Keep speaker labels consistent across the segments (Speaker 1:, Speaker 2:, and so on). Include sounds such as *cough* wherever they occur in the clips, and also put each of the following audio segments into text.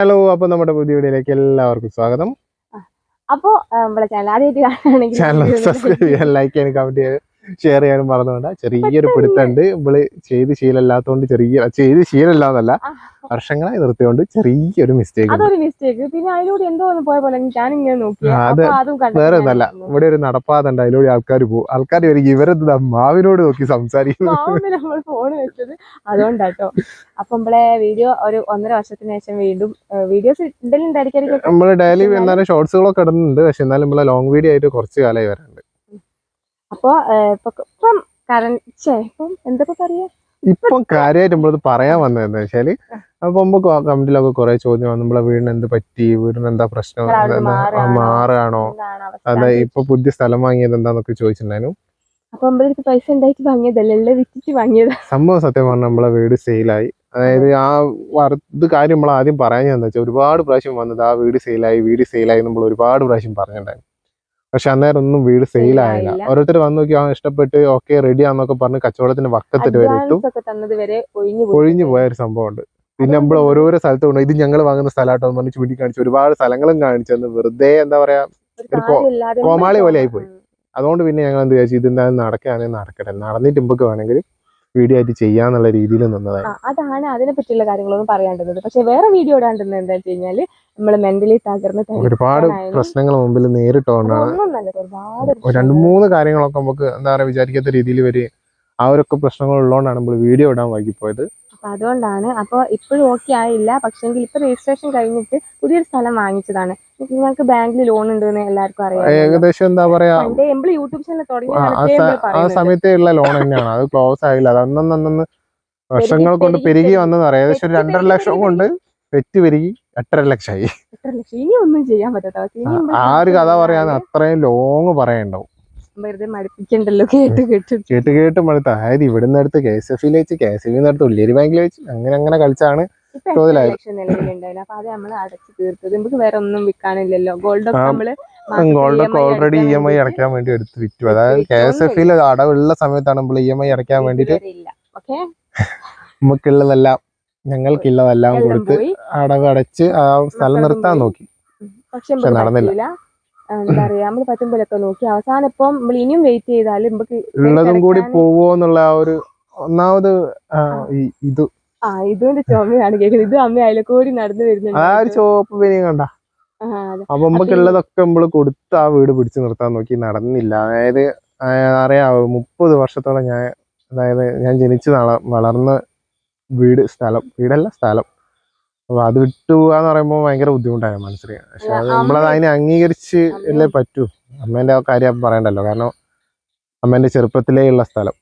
Speaker 1: Hello അപ്പൊ നമ്മുടെ പുതിയ വീഡിയോയിലേക്ക് എല്ലാവർക്കും സ്വാഗതം.
Speaker 2: അപ്പോ ചാനൽ
Speaker 1: സബ്സ്ക്രൈബ് ചെയ്യാൻ ലൈക്ക് ചെയ്യാനും കമന്റ് ചെയ്യാൻ ഷെയർ ചെയ്യാനും മറന്നുകൊണ്ട് ചെറിയൊരു പിടുത്തണ്ട് ഇവൾ ചെയ്ത് ശീലമില്ലാത്തതുകൊണ്ട് ചെറിയ ചെയ്ത് ശീലമില്ലാന്നല്ല. വർഷങ്ങളായി നിർത്തിയോണ്ട് ചെറിയൊരു മിസ്റ്റേക്ക്
Speaker 2: അതൊരു മിസ്റ്റേക്ക് പിന്നെ അതിലൂടെ എന്തോ ഒന്ന് പോയ പോലെ ഞാൻ ഇങ്ങനെ നോക്കി.
Speaker 1: അത് വേറെ ഒന്നല്ല. ഇവിടെ ഒരു നടപ്പാത ഉണ്ട് അതിലൂടെ ആൾക്കാർ പോകും ആൾക്കാർ വരും. ഇവരെന്താ മാവിനോട് നോക്കി സംസാരിക്കുന്നു.
Speaker 2: നമ്മൾ ഫോൺ വെച്ചത്. അതുകൊണ്ടാട്ടോ. അപ്പൊ നമ്മളെ വീഡിയോ ഒരു ഒന്നര വർഷത്തിന് ശേഷം വീണ്ടും വീഡിയോസ്
Speaker 1: നമ്മൾ ഡെയിലി എന്നാലും ഷോർട്സുകളൊക്കെ ഇടുന്നുണ്ട്. പക്ഷെ എന്നാലും നമ്മളെ ലോങ് വീഡിയോ ആയിട്ട് കുറച്ച് കാലമായി വരാറുണ്ട്
Speaker 2: അപ്പൊ ഇപ്പൊ ഇപ്പം എന്തൊക്കെ പറയാ?
Speaker 1: ഇപ്പം കാര്യമായിട്ട് നമ്മളത് പറയാൻ വന്നതെന്ന് വെച്ചാൽ അപ്പൊ മുമ്പ് കമന്റിലൊക്കെ കുറെ ചോദ്യം വന്നു. നമ്മളെ വീടിന് എന്ത് പറ്റി? വീടിന് എന്താ പ്രശ്നം?
Speaker 2: മാറാണോ?
Speaker 1: അതെ ഇപ്പൊ പുതിയ സ്ഥലം വാങ്ങിയത് എന്താന്നൊക്കെ ചോദിച്ചിട്ടുണ്ടായിരുന്നു.
Speaker 2: അപ്പൊ നമ്മളടുത്ത് പൈസ ഉണ്ടായിട്ട് വാങ്ങിയതല്ല? എല്ലാം വിറ്റിട്ട് വാങ്ങിയത്.
Speaker 1: സംഭവം സത്യം പറഞ്ഞാൽ നമ്മളെ വീട് സെയിലായി. അതായത് ആ ഇത് കാര്യം നമ്മൾ ആദ്യം പറയാൻ എന്താ വെച്ചാൽ ഒരുപാട് പ്രാവശ്യം വന്നത് ആ വീട് സെയിലായി വീട് സെയിലായി നമ്മൾ ഒരുപാട് പ്രാവശ്യം പറഞ്ഞിട്ടുണ്ടായിരുന്നു. പക്ഷെ അന്നേരം ഒന്നും വീട് സെയിലായില്ല.
Speaker 2: ആയില്ല.
Speaker 1: ഓരോരുത്തർ വന്ന് നോക്കി ആ ഇഷ്ടപ്പെട്ട് ഓക്കെ റെഡി ആന്നൊക്കെ പറഞ്ഞ് കച്ചവടത്തിന്റെ വക്കത്തിട്ട് വരെ ഇട്ടു.
Speaker 2: ഒഴിഞ്ഞു
Speaker 1: പോയ ഒരു സംഭവമുണ്ട്. പിന്നെ നമ്മൾ ഓരോരോ സ്ഥലത്ത് കൊണ്ട് ഇത് ഞങ്ങൾ വാങ്ങുന്ന സ്ഥലമാട്ടോ എന്ന് പറഞ്ഞ് ചൂണ്ടിക്കാണിച്ചു ഒരുപാട് സ്ഥലങ്ങളും കാണിച്ചു തന്നു വെറുതെ എന്താ പറയാ ഒരു കോമാളി പോലെ ആയിപ്പോയി. അതുകൊണ്ട് പിന്നെ ഞങ്ങൾ എന്ത് വിചാരിച്ചു ഇത് എന്തായാലും നടക്കുകയാണെങ്കിൽ നടക്കട്ടെ. നടന്നിട്ട് ഇമ്പക്ക് വേണമെങ്കിൽ വീഡിയോ ആയിട്ട് ചെയ്യാന്നുള്ള രീതിയിൽ
Speaker 2: നിന്നതാണ്. അതാണ് അതിനെ പറ്റിയുള്ള കാര്യങ്ങളൊന്നും പറയാണ്ടത് പക്ഷെ വേറെ വീഡിയോ ഇടാണ്ടിരുന്നത് എന്താ വെച്ച് കഴിഞ്ഞാൽ നമ്മൾ മെന്റലി തകർന്ന്
Speaker 1: ഒരുപാട് പ്രശ്നങ്ങൾ മുമ്പിൽ നേരിട്ടുകൊണ്ടാണ്
Speaker 2: ഒരുപാട്
Speaker 1: രണ്ട് മൂന്ന് കാര്യങ്ങളൊക്കെ നമുക്ക് എന്താ പറയാ വിചാരിക്കാത്ത രീതിയിൽ വരെ ആ ഒരു പ്രശ്നങ്ങൾ ഉള്ളതുകൊണ്ടാണ് നമ്മൾ വീഡിയോ ഇടാൻ വൈകിപ്പോയത്
Speaker 2: അപ്പൊ അതുകൊണ്ടാണ് അപ്പോൾ ഇപ്പോഴും ഓക്കെ ആയില്ല. പക്ഷേങ്കിൽ ഇപ്പൊ രജിസ്ട്രേഷൻ കഴിഞ്ഞിട്ട് പുതിയൊരു സ്ഥലം വാങ്ങിച്ചതാണ്. ഞങ്ങൾക്ക് ബാങ്കിൽ ലോൺ ഉണ്ട് എന്ന് എല്ലാവർക്കും അറിയാം.
Speaker 1: ഏകദേശം എന്താ പറയാ?
Speaker 2: എന്റെ നമ്മൾ യൂട്യൂബ് ചാനൽ തുടങ്ങിയ
Speaker 1: ആ-. സമയത്തേ ഉള്ള ലോൺ തന്നെയാണ്. അത് ക്ലോസ് ആയില്ല. അത് അന്നന്ന് വർഷങ്ങൾ കൊണ്ട്
Speaker 2: പെരുകി,
Speaker 1: പെരുകി
Speaker 2: പെരുകി.
Speaker 1: വന്നത്. ഏകദേശം ഒരു രണ്ടര ലക്ഷം. കൊണ്ട് വെറ്റ് പെരുകി എട്ടര ലക്ഷമായി. ആ ഒരു കഥ
Speaker 2: പറയാന്ന്
Speaker 1: പറയാൻ അത്രയും ലോങ് പറയണ്ടാവും.
Speaker 2: വെറുതെ മടുപ്പിക്കണ്ടല്ലോ കേട്ട് കേട്ട്.
Speaker 1: കേട്ട് കേട്ട് മടുത്ത. അതായത് ഇവിടുന്ന് അടുത്ത് കെ എസ് എഫിൽ വെച്ച് കെ എസ് എഫിൽ അടുത്ത് ഉള്ളിയേരി ബാങ്കിൽ വെച്ച് അങ്ങനെ അങ്ങനെ കളിച്ചാണ് തോതിലായത്.
Speaker 2: നിലവിലുണ്ടായില്ല അപ്പൊ അത് നമ്മൾ അടച്ചു തീർത്തത്. നമുക്ക് വേറെ ഒന്നും വിൽക്കാനില്ലല്ലോ. ഗോൾഡ് ഒക്കെ നമ്മൾ
Speaker 1: ഗോൾഡ് ഒക്കെ ഓൾറെഡി ഇ എം ഐ അടയ്ക്കാൻ വേണ്ടി എടുത്ത് വിറ്റു അതായത് കെ എസ് എഫിൽ അടവുള്ള സമയത്താണ് നമ്മൾ ഇ എം ഐ അടയ്ക്കാൻ വേണ്ടിട്ട്
Speaker 2: ഓക്കെ?
Speaker 1: നമുക്കുള്ളതെല്ലാം ഞങ്ങൾക്കുള്ളതെല്ലാം കൊടുത്ത് അടവ് അടച്ച് ആ സ്ഥലം നിർത്താൻ നോക്കി.
Speaker 2: പക്ഷെ
Speaker 1: നടന്നില്ല.
Speaker 2: എന്താ പറയാ നമ്മൾ പറ്റുമ്പോഴൊക്കെ നോക്കി. അവസാനം ഇപ്പം നമ്മൾ ഇനിയും വെയിറ്റ് ചെയ്താൽ നമുക്ക്
Speaker 1: ഉള്ളതും കൂടി
Speaker 2: പോവോന്നുള്ള
Speaker 1: പോവോ എന്നുള്ള ആ ഒരു ഒന്നാമത് ഇത്.
Speaker 2: ആ ഇതുകൊണ്ട് ചോമയാണ് കേൾക്കുന്നത്. ഇത് അമ്മ അയലക്കൂടി നടന്നു
Speaker 1: ആ ഒരു
Speaker 2: വരുന്നുണ്ട്
Speaker 1: ചോപ്പ് പിന്നെയും കണ്ട. അപ്പൊ നമുക്കുള്ളതൊക്കെ നമ്മൾ കൊടുത്ത് ആ വീട് പിടിച്ചു നിർത്താൻ നോക്കി. നടന്നില്ല. അതായത് അറിയാ അറിയാവോ മുപ്പത് വർഷത്തോളം ഞാൻ അതായത് ഞാൻ ജനിച്ചു വളർന്ന വീട് സ്ഥലം വീടല്ല സ്ഥലം. അപ്പൊ അത് വിട്ടു പോവാന്ന് പറയുമ്പോൾ ഭയങ്കര ബുദ്ധിമുട്ടായ മനസ്സിൽ പക്ഷെ അത് നമ്മളത് അതിനെ അംഗീകരിച്ച് അല്ലേ പറ്റൂ. അമ്മേന്റെ ആ കാര്യം പറയണ്ടല്ലോ. കാരണം അമ്മേന്റെ ചെറുപ്പത്തിലേ ഉള്ള സ്ഥലം.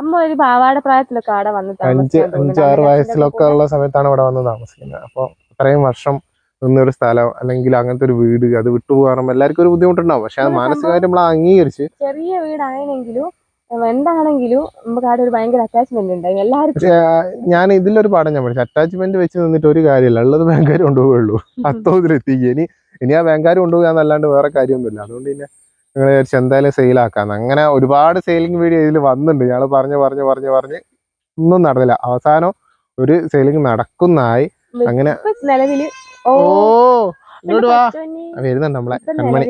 Speaker 2: അമ്മ ഒരു പാവാട പ്രായത്തിലൊക്കെ അവിടെ വന്ന്
Speaker 1: അഞ്ച്. അഞ്ചാറ് വയസ്സിലൊക്കെ ഉള്ള സമയത്താണ് ഇവിടെ വന്ന് താമസിക്കുന്നത്. അപ്പോൾ അത്രയും വർഷം നിന്നൊരു സ്ഥലം അല്ലെങ്കിൽ അങ്ങനത്തെ ഒരു വീട് അത് വിട്ടുപോകാറുമ്പോ എല്ലാവർക്കും ഒരു ബുദ്ധിമുട്ടുണ്ടാവും. പക്ഷെ അത് മാനസികമായിട്ട് നമ്മൾ അംഗീകരിച്ച്
Speaker 2: ചെറിയ വീടാണെങ്കിലും എന്താണെങ്കിലും നമുക്ക് അവിടെ ഒരു ഭയങ്കര അറ്റാച്ച്മെന്റ് ഉണ്ടായി എല്ലാവർക്കും.
Speaker 1: ഞാൻ ഇതിലൊരു പാഠം ഞാൻ പഠിച്ചു. അറ്റാച്ച്മെന്റ് വെച്ച് നിന്നിട്ട് ഒരു കാര്യമില്ല. ഉള്ളത് ബാങ്കാർ കൊണ്ടുപോകുള്ളൂ അത്തോതിലെത്തിക്കുക. ഇനി ഇനി ആ ബാങ്കാർ കൊണ്ടുപോകുക എന്നല്ലാണ്ട് വേറെ കാര്യമൊന്നുമില്ല. അതുകൊണ്ട് പിന്നെ നിങ്ങൾ വിചാരിച്ചു എന്തായാലും സെയിലാക്കാന്ന് അങ്ങനെ ഒരുപാട് സെയിലിംഗ് വീഡിയോ ഇതിൽ വന്നിട്ടുണ്ട്. ഞങ്ങൾ പറഞ്ഞു പറഞ്ഞു പറഞ്ഞു പറഞ്ഞ് ഒന്നും നടന്നില്ല. അവസാനം ഒരു സെയിലിംഗ് നടക്കുന്നായി. അങ്ങനെ
Speaker 2: നിലവിൽ ഓ
Speaker 1: ഓ ഇങ്ങോട്ട് വാ. വരുന്നുണ്ട് നമ്മളെ കൺമണി.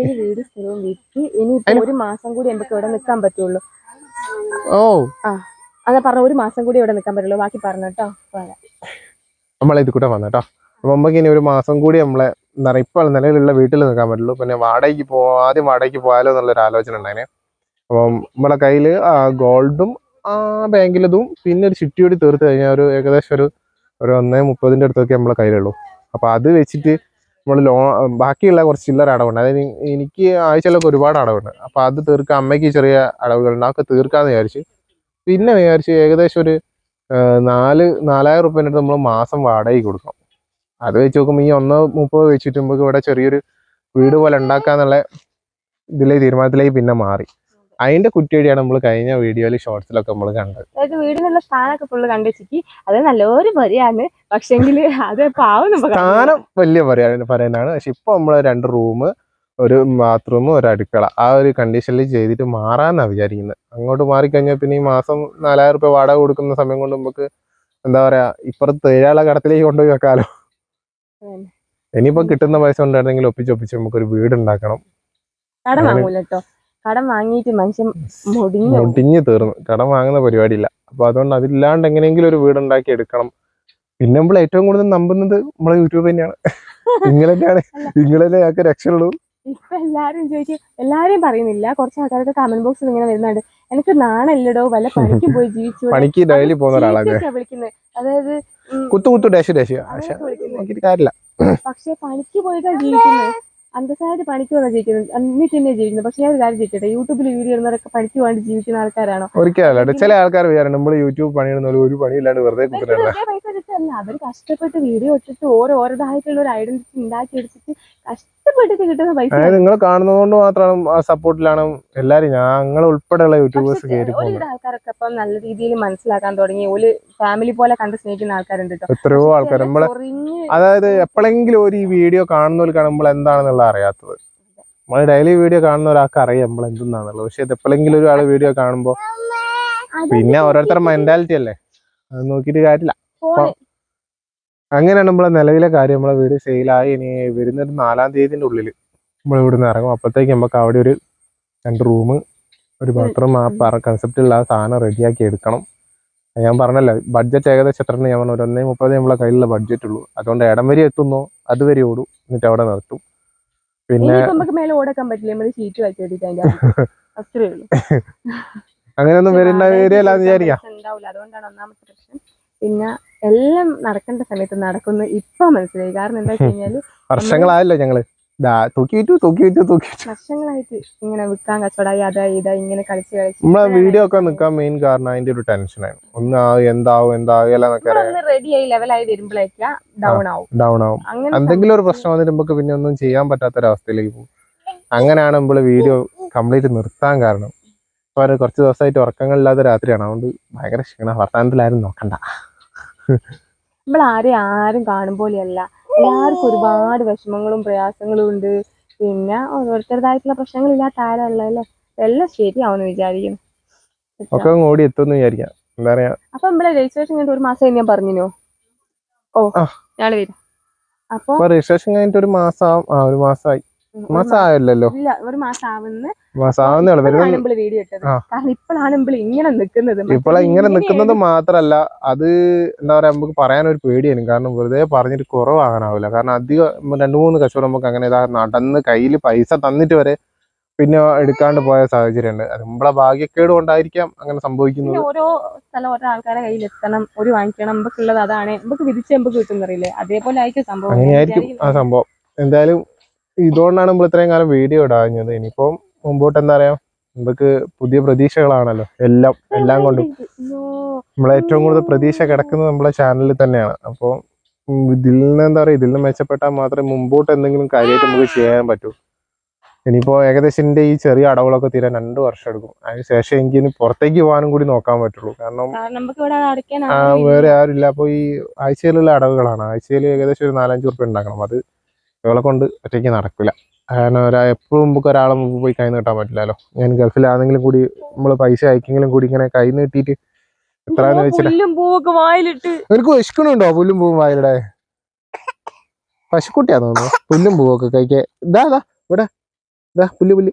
Speaker 2: ഒരു മാസം കൂടി നമുക്ക് ഇവിടെ നിൽക്കാൻ പറ്റുള്ളൂ.
Speaker 1: ഓ.
Speaker 2: അതാ പറഞ്ഞ ഒരു മാസം കൂടി ഇവിടെ നിൽക്കാൻ പറ്റുള്ളൂ. ബാക്കി പറഞ്ഞു കേട്ടോ.
Speaker 1: നമ്മളെ ഇത് കൂടെ വന്നു കേട്ടോ അപ്പൊ നമുക്ക് ഇനി ഒരു മാസം കൂടി നമ്മളെ എന്താ പറയുക ഇപ്പോൾ നിലവിലുള്ള വീട്ടിൽ നിൽക്കാൻ പറ്റുള്ളൂ. പിന്നെ വാടകയ്ക്ക് പോ ആദ്യം വാടകയ്ക്ക് പോയാലോ എന്നുള്ളൊരു ആലോചന ഉണ്ടായിനെ. അപ്പം നമ്മളെ കയ്യിൽ ഗോൾഡും ആ ബാങ്കിലതും പിന്നെ ഒരു ചിട്ടി കൂടി തീർത്ത് കഴിഞ്ഞാൽ ഒരു ഏകദേശം ഒരു ഒരു ഒന്നേ മുപ്പതിന്റെ അടുത്തൊക്കെ നമ്മളെ കയ്യിലുള്ളൂ. അപ്പോൾ അത് വെച്ചിട്ട് നമ്മൾ ലോ ബാക്കിയുള്ള കുറച്ച് ചില്ലറ അടവുണ്ട്. അതായത് എനിക്ക് ആഴ്ചയിലൊക്കെ ഒരുപാട് അടവുണ്ട്. അപ്പോൾ അത് തീർക്കാൻ അമ്മയ്ക്ക് ചെറിയ അടവുകളുണ്ട് അതൊക്കെ തീർക്കാമെന്ന് വിചാരിച്ച്. പിന്നെ വിചാരിച്ച് ഏകദേശം ഒരു നാല് നാലായിരം റുപ്യേന്റെ അടുത്ത് നമ്മൾ മാസം വാടകയ്ക്ക് കൊടുക്കണം അത് വെച്ച് നോക്കുമ്പോൾ ഈ ഒന്ന് മുപ്പത് വെച്ചിട്ട് നമുക്ക് ഇവിടെ ചെറിയൊരു വീട് പോലെ ഉണ്ടാക്കാന്നുള്ള ഇതിലെ തീരുമാനത്തിലേക്ക് പിന്നെ മാറി. അതിന്റെ കുറ്റിയടിയാണ് നമ്മൾ കഴിഞ്ഞ വീഡിയോയിൽ ഷോർട്സിലൊക്കെ നമ്മൾ കണ്ടത്.
Speaker 2: അതായത് വീടിനുള്ള സ്ഥാനമൊക്കെ ഫുള്ള് കണ്ടുവെച്ചിട്ട് അത് നല്ലൊരു വരിയാണ് പക്ഷെങ്കിൽ അത് പാവം
Speaker 1: സ്ഥാനം വലിയ പറയുന്നതാണ്. പക്ഷെ ഇപ്പൊ നമ്മൾ രണ്ട് റൂം ഒരു ബാത്റൂം ഒരു അടുക്കള. ആ ഒരു കണ്ടീഷനിൽ ചെയ്തിട്ട് മാറാന്നാ വിചാരിക്കുന്നത് അങ്ങോട്ട് മാറിക്കഴിഞ്ഞാൽ പിന്നെ ഈ മാസം നാലായിരം റുപ്യ വാടക കൊടുക്കുന്ന സമയം കൊണ്ട് നമുക്ക് എന്താ പറയാ ഇപ്പുറത്ത് ഏഴാളെ കടത്തിലേക്ക് കൊണ്ടുപോയി വെക്കാലോ. ഇനിയിപ്പോ കിട്ടുന്ന പൈസ ഉണ്ടായിരുന്നെങ്കിൽ ഒപ്പിച്ചൊപ്പിച്ച് ഒപ്പിച്ച് നമുക്കൊരു വീട് ഉണ്ടാക്കണം
Speaker 2: കടം വാങ്ങൂല കടം വാങ്ങിയിട്ട് മനുഷ്യൻ മുടിഞ്ഞു
Speaker 1: മുടിഞ്ഞു തീർന്നു. കടം വാങ്ങുന്ന പരിപാടിയില്ല. അപ്പൊ അതുകൊണ്ട് അതില്ലാണ്ട് എങ്ങനെയെങ്കിലും ഒരു വീട് ഉണ്ടാക്കി എടുക്കണം. പിന്നെ നമ്മൾ ഏറ്റവും കൂടുതൽ നമ്പുന്നത് നമ്മളെ യൂട്യൂബ് തന്നെയാണ്. *laughs* നിങ്ങൾ തന്നെയാണ് നിങ്ങളല്ലേ ഞങ്ങൾക്ക് രക്ഷയുള്ളൂ.
Speaker 2: ഇപ്പൊ എല്ലാരും ചോദിച്ചു എല്ലാരെയും പറയുന്നില്ല. കുറച്ച് ആൾക്കാരൊക്കെ കമന്റ് ബോക്സിൽ ഇങ്ങനെ വരുന്നുണ്ട്. എനിക്ക് നാണല്ലടോ? വല്ല പണിക്ക് പോയി ജീവിച്ചു
Speaker 1: പണിക്ക് ഡെയിലി പോകുന്ന ഒരാളാണ്.
Speaker 2: വിളിക്കുന്നത് അതായത്
Speaker 1: കുത്തു കുത്തു ഡാഷ് ഡാഷ്. കാര്യമില്ല.
Speaker 2: പക്ഷെ പണിക്ക് പോയിട്ടാ ജീവിക്കുന്നത് അന്തസ്സായിട്ട് പണിക്ക് വന്നാ ജീവിക്കുന്നത്. അന്നിട്ട് തന്നെ ജീവിക്കുന്നത്. പക്ഷെ ഞാൻ ഒരു കാര്യം ചോദിക്കട്ടെ? യൂട്യൂബിൽ വീഡിയോ ഇടുന്നവരൊക്കെ പണിക്ക് വേണ്ടി ജീവിക്കുന്ന ആൾക്കാരാണോ?
Speaker 1: ഒരിക്കലല്ല ചില ആൾക്കാർ വിചാരം നമ്മൾ യൂട്യൂബ് പണിയിടുന്ന ഒരു പണിയില്ലാണ്ട് വെറുതെ കുത്തിട്ടല്ല
Speaker 2: കിട്ടല്ല അവർ കഷ്ടപ്പെട്ട് വീഡിയോ ഇട്ടിട്ട് ഓരോ ഓരോതായിട്ടുള്ള ഒരു ഐഡന്റിറ്റി ഉണ്ടാക്കി എടുത്തിട്ട് കഷ്ടപ്പെട്ടിട്ട് കിട്ടുന്ന പൈസ
Speaker 1: നിങ്ങൾ കാണുന്നതുകൊണ്ട് മാത്രമാണ് സപ്പോർട്ടിലാണ് എല്ലാരും ഞങ്ങൾ ഉൾപ്പെടെയുള്ള യൂട്യൂബേഴ്സ്
Speaker 2: ഒരുവിധ ആൾക്കാരൊക്കെ ഇപ്പം നല്ല രീതിയിൽ മനസ്സിലാക്കാൻ തുടങ്ങി. ഒരു ഫാമിലി പോലെ കണ്ട് സ്നേഹിക്കുന്ന ആൾക്കാരുണ്ട് കേട്ടോ
Speaker 1: എത്രയോ ആൾക്കാർ നമ്മളെ അതായത് എപ്പോഴെങ്കിലും ഒരു ഈ വീഡിയോ കാണുന്നവർ കാണുമ്പോൾ എന്താണെന്നുള്ള അറിയാത്തത്. നമ്മൾ ഡെയിലി വീഡിയോ കാണുന്ന ഒരാൾക്ക് അറിയാം നമ്മൾ എന്തെന്നാണല്ലോ പക്ഷെ ഇത് എപ്പോഴെങ്കിലും ഒരാൾ വീഡിയോ കാണുമ്പോൾ പിന്നെ ഓരോരുത്തരുടെ മെന്റാലിറ്റി അല്ലേ? അത് നോക്കിയിട്ട് കാര്യമില്ല. അങ്ങനെയാണ് നമ്മളെ നിലവിലെ കാര്യം. നമ്മളെ വീട് സെയിലായി ഇനി വരുന്നൊരു നാലാം തീയതിന്റെ ഉള്ളിൽ നമ്മൾ ഇവിടെ നിന്ന് ഇറങ്ങും. അപ്പോഴത്തേക്ക് നമുക്ക് അവിടെ ഒരു രണ്ട് റൂം ഒരു ബാത്റൂം ആ പറ കൺസെപ്റ്റുള്ള ആ സാധനം റെഡിയാക്കി എടുക്കണം. ഞാൻ പറഞ്ഞല്ലോ ബഡ്ജറ്റ് ഏകദേശം എത്ര ഞാൻ പറഞ്ഞു ഒരു ഒന്നേ മുപ്പത് നമ്മളെ കയ്യിലുള്ള ബഡ്ജറ്റ് ഉള്ളൂ. അതുകൊണ്ട് ഇടം വരെ എത്തുന്നോ അതുവരെ ഓടും എന്നിട്ട് അവിടെ നിർത്തും. പിന്നെ *laughs* അങ്ങനെയൊന്നും വരുന്ന വരികയല്ലാന്ന് വിചാരിക്കാം?
Speaker 2: പിന്നെ എല്ലാം നടക്കേണ്ട സമയത്ത് നടക്കുന്നു. ഇപ്പൊ മനസ്സിലായി. കാരണം എന്താ വെച്ച് കഴിഞ്ഞാൽ *laughs*
Speaker 1: വർഷങ്ങളായല്ലോ ഞങ്ങൾ.
Speaker 2: വർഷങ്ങളായിട്ട് ഇങ്ങനെ വിൽക്കാൻ കച്ചവടമായി അതാ ഇതാ ഇങ്ങനെ കളിച്ച് കളിച്ച്
Speaker 1: നമ്മളെ വീഡിയോ ഒക്കെ നിൽക്കാൻ മെയിൻ കാരണം അതിന്റെ ഒരു ടെൻഷനാണ് ഒന്ന് എന്താവും എന്താവും
Speaker 2: റെഡി റെഡിയായി ലെവലായി വരുമ്പോഴേക്കാ ഡൗൺ ആവും.
Speaker 1: ഡൗൺ ആവും. എന്തെങ്കിലും ഒരു പ്രശ്നം വന്നിട്ട് പിന്നെ ഒന്നും ചെയ്യാൻ പറ്റാത്ത ഒരവസ്ഥയിലേക്ക് പോകും. അങ്ങനെയാണ് നമ്മൾ വീഡിയോ കംപ്ലീറ്റ് നിർത്താൻ കാരണം. കുറച്ച് ദിവസമായിട്ട് ഉറക്കങ്ങളില്ലാത്ത രാത്രിയാണ്. അതുകൊണ്ട് ഭയങ്കര ക്ഷീണ വർത്തമാനത്തിലാരും നോക്കണ്ട. *laughs*
Speaker 2: നമ്മൾ ആരെയും ആരും കാണും പോലെയല്ല. എല്ലാവർക്കും ഒരുപാട് വിഷമങ്ങളും പ്രയാസങ്ങളും ഉണ്ട്. പിന്നെ ഓരോരുത്തരുടേതായിട്ടുള്ള പ്രശ്നങ്ങളില്ലാത്ത ആരല്ല അല്ലേ? എല്ലാം ശരിയാവുമെന്ന് വിചാരിക്കുന്നു.
Speaker 1: ഒക്കെ ഓടി എത്തുമെന്ന് വിചാരിക്കാം. എന്താ പറയാ?
Speaker 2: അപ്പൊ നമ്മളെ രജിസ്ട്രേഷൻ കഴിഞ്ഞിട്ട് ഒരു മാസം ഞാൻ പറഞ്ഞിനോ? ഓ
Speaker 1: ഞാൻ
Speaker 2: ഞാൾ വരും. അപ്പൊ
Speaker 1: രജിസ്ട്രേഷൻ കഴിഞ്ഞിട്ട് ഒരു മാസം ആ ഒരു മാസമായി.
Speaker 2: ഉം, ഒരു
Speaker 1: മാസം
Speaker 2: മാസം- ഇല്ല ഒരു മാസം ആവുന്ന വീഡിയോ ഇട്ടത്. കാരണം ഇപ്പോഴാണ് ഇങ്ങനെ നിൽക്കുന്നത്
Speaker 1: ഇപ്പോൾ ഇങ്ങനെ നിൽക്കുന്നത് മാത്രല്ല അത് എന്താ പറയാ നമുക്ക് പറയാൻ ഒരു പേടിയാണ്. കാരണം വെറുതെ പറഞ്ഞിട്ട് കുറവാകാനാവില്ല. കാരണം അധികം രണ്ട് മൂന്ന് കച്ചവടം നമുക്ക് അങ്ങനെ ഇതാ നടന്ന് കയ്യിൽ പൈസ തന്നിട്ട് വരെ പിന്നെ എടുക്കാണ്ട് പോയ സാഹചര്യമുണ്ട്. അത് നമ്മളെ ഭാഗ്യക്കേട് കൊണ്ടായിരിക്കാം അങ്ങനെ സംഭവിക്കുന്നത്.
Speaker 2: ഓരോ സ്ഥലം ഓരോ ആൾക്കാരെ കയ്യിൽ എത്തണം ഒരു വാങ്ങിക്കണം നമുക്കുള്ളത് അതാണ്. നമുക്ക് വിധിച്ച് നമുക്ക് കിട്ടുന്നറിയില്ലേ? അതേപോലെ ആയിരിക്കും സംഭവം.
Speaker 1: അങ്ങനെയായിരിക്കും ആ. സംഭവം. എന്തായാലും ഇതുകൊണ്ടാണ് നമ്മൾ ഇത്രയും കാലം വീഡിയോ ഇടാഞ്ഞത്. ഇനിയിപ്പം മുമ്പോട്ട് എന്താ പറയാ? നമുക്ക് പുതിയ പ്രതീക്ഷകളാണല്ലോ. എല്ലാം എല്ലാം കൊണ്ടും. നമ്മളെ ഏറ്റവും കൂടുതൽ പ്രതീക്ഷ കിടക്കുന്നത് നമ്മളെ ചാനലിൽ തന്നെയാണ്. അപ്പോൾ ഇതിൽ നിന്ന് എന്താ പറയുക ഇതിൽ നിന്ന് മെച്ചപ്പെട്ടാൽ മാത്രമേ മുമ്പോട്ട് എന്തെങ്കിലും കാര്യമായിട്ട് നമുക്ക് ചെയ്യാൻ പറ്റൂ. ഇനിയിപ്പോൾ ഏകദേശം എന്റെ ഈ ചെറിയ അടവുകളൊക്കെ തീരാൻ രണ്ട് വർഷം എടുക്കും. അതിനുശേഷം എനിക്ക് ഇനി പുറത്തേക്ക് പോകാനും കൂടി നോക്കാൻ പറ്റുള്ളൂ. കാരണം ആ,
Speaker 2: ആരും ഇല്ല.
Speaker 1: വേറെ ആരുമില്ല അപ്പോൾ ഈ ആഴ്ചയിലുള്ള അടവുകളാണ്. ആഴ്ചയിൽ ഏകദേശം ഒരു നാലഞ്ച് ഉറുപ്പ്യ ഉണ്ടാക്കണം. അത് ഇവളെ കൊണ്ട് ഒറ്റയ്ക്ക് നടക്കില്ല. കാരണം ഒരാ എപ്പോഴും നമുക്ക് ഒരാളെ മുമ്പ് പോയി കൈ നീട്ടാൻ പറ്റില്ലല്ലോ. ഞാൻ ഗൾഫിലാണെങ്കിലും കൂടി നമ്മൾ പൈസ അയക്കെങ്കിലും കൂടി ഇങ്ങനെ കൈ നീട്ടിയിട്ട് എത്രയാന്ന് വെച്ചിട്ട് നിനക്ക് വിശക്കണുണ്ടോ പുല്ലും പൂവും വായിലിടെ പശുക്കുട്ടിയാ തോന്നുന്നു. പുല്ലും പൂവൊക്കെ കഴിക്ക ഇതാ ഇതാ ഇവിടെ. ഇതാ പുല്ല് പുല്ല്.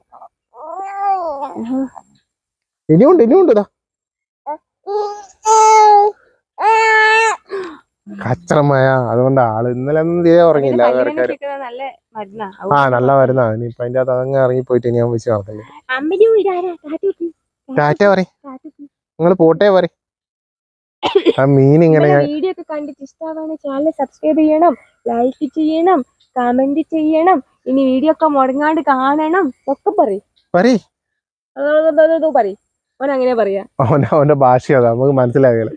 Speaker 1: ഇനിയുണ്ട് ഇനിയുണ്ട് ഇതാ കച്ചറമായ അതുകൊണ്ട് ആൾ ഇന്നലെ ഒന്നും തീരെ ഉറങ്ങിയില്ല. ആ നല്ല മരുന്നാ. ഇനിയിപ്പൊ അതിന്റെ അകത്ത് അതങ്ങ് ഇറങ്ങി പോയിട്ട് ഞാൻ വെച്ച് നടക്കില്ല. ടാറ്റ
Speaker 2: പറ.
Speaker 1: നിങ്ങൾ പോട്ടെ പറ ആ മീൻ ഇങ്ങനെ
Speaker 2: വീഡിയോ ഒക്കെ കണ്ടിട്ട് ഇഷ്ടമാണ് ചാനൽ സബ്സ്ക്രൈബ് ചെയ്യണം ലൈക്ക് ചെയ്യണം കമന്റ് ചെയ്യണം ഇനി വീഡിയോ ഒക്കെ മുടങ്ങാണ്ട് കാണണം ഒക്കെ പറയും.
Speaker 1: പറയും.
Speaker 2: ഓൻ അങ്ങനെ പറയാ.
Speaker 1: അവന്റെ അവന്റെ ഭാഷ അതാ നമുക്ക് മനസ്സിലാകില്ല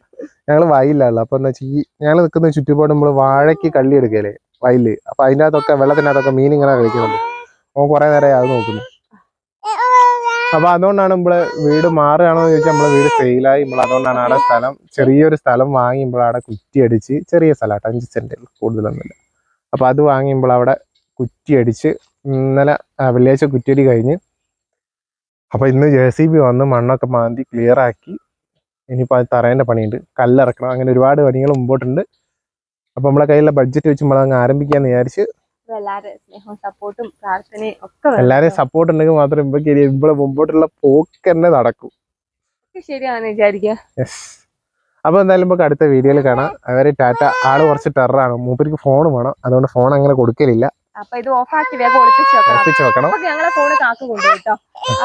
Speaker 1: ഞങ്ങൾ വയലാണല്ലോ അപ്പൊ എന്താ ഈ ഞങ്ങൾ നിൽക്കുന്ന ചുറ്റുപാട് നമ്മൾ വാഴയ്ക്ക് കള്ളി എടുക്കല്ലേ വയലിൽ. അപ്പൊ അതിന്റെ അകത്തൊക്കെ വെള്ളത്തിനകത്തൊക്കെ മീൻ ഇങ്ങനെ കളിക്കുന്നുണ്ട് ഓ കുറെ നേരം അത് നോക്കുന്നു. അപ്പൊ അതുകൊണ്ടാണ് നമ്മൾ വീട് മാറുകയാണോ എന്ന് ചോദിച്ചാൽ നമ്മളെ വീട് ഫെയിലായി നമ്മൾ അതുകൊണ്ടാണ് അവിടെ സ്ഥലം ചെറിയൊരു സ്ഥലം വാങ്ങിയുമ്പോൾ അവിടെ കുറ്റി അടിച്ച് ചെറിയ സ്ഥലമായിട്ട് അഞ്ച് സെന്റ് കൂടുതലൊന്നുമില്ല. അപ്പൊ അത് വാങ്ങിയപ്പോൾ അവിടെ കുറ്റി അടിച്ച് ഇന്നലെ വെള്ളിയാഴ്ച കുറ്റിയടി കഴിഞ്ഞ് അപ്പൊ ഇന്ന് ജെ സി ബി വന്ന് മണ്ണൊക്കെ മാന്തി ക്ലിയർ ആക്കി ഇനിയിപ്പോൾ അത് തറേന്റെ പണിയുണ്ട്. കല്ലിറക്കണം. അങ്ങനെ ഒരുപാട് പണികൾ മുമ്പോട്ടുണ്ട്. അപ്പോൾ നമ്മളെ കയ്യിലുള്ള ബഡ്ജറ്റ് വെച്ച് നമ്മൾ അങ്ങ് ആരംഭിക്കാന്ന് വിചാരിച്ച്
Speaker 2: സപ്പോർട്ടും
Speaker 1: എല്ലാരെയും സപ്പോർട്ട് ഉണ്ടെങ്കിൽ മാത്രം ഇമ്പക്ക് ഇമ്പളെ മുമ്പോട്ടുള്ള പോക്ക് തന്നെ നടക്കും.
Speaker 2: ശരിയാണ് വിചാരിക്കുക
Speaker 1: അപ്പൊ എന്തായാലും നമുക്ക് അടുത്ത വീഡിയോയിൽ കാണാം. അവർ ടാറ്റ. ആൾ കുറച്ച് ടെററാണ്. മൂപ്പർക്ക് ഫോൺ വേണം. അതുകൊണ്ട് ഫോൺ അങ്ങനെ കൊടുക്കലില്ല.
Speaker 2: അപ്പൊ ഇത് ഓഫാക്കി വേഗം ഒളിപ്പിച്ചു വെക്കണം. അപ്പൊ ഞങ്ങളെ ഫോണ് കാക്ക് കൊണ്ടുപോയിട്ടോ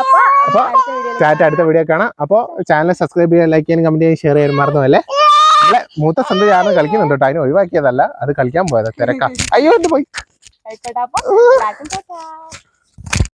Speaker 2: അപ്പൊ
Speaker 1: അപ്പൊ
Speaker 2: അടുത്ത
Speaker 1: വീഡിയോ കാണാം. അപ്പോൾ ചാനൽ സബ്സ്ക്രൈബ് ചെയ്യാൻ ലൈക്ക് ചെയ്യാൻ കമന്റ് ചെയ്യാൻ ഷെയർ ചെയ്യാൻ മറന്നുമല്ലേ നമ്മളെ മൂത്ത സന്ധ്യ ആണ് കളിക്കുന്നുണ്ട് കേട്ടോ. അതിനെ ഒഴിവാക്കിയതല്ല. അത് കളിക്കാൻ പോയത് തിരക്കാം. അയ്യോ പോയി?
Speaker 2: ആയിക്കോട്ടെ അപ്പൊ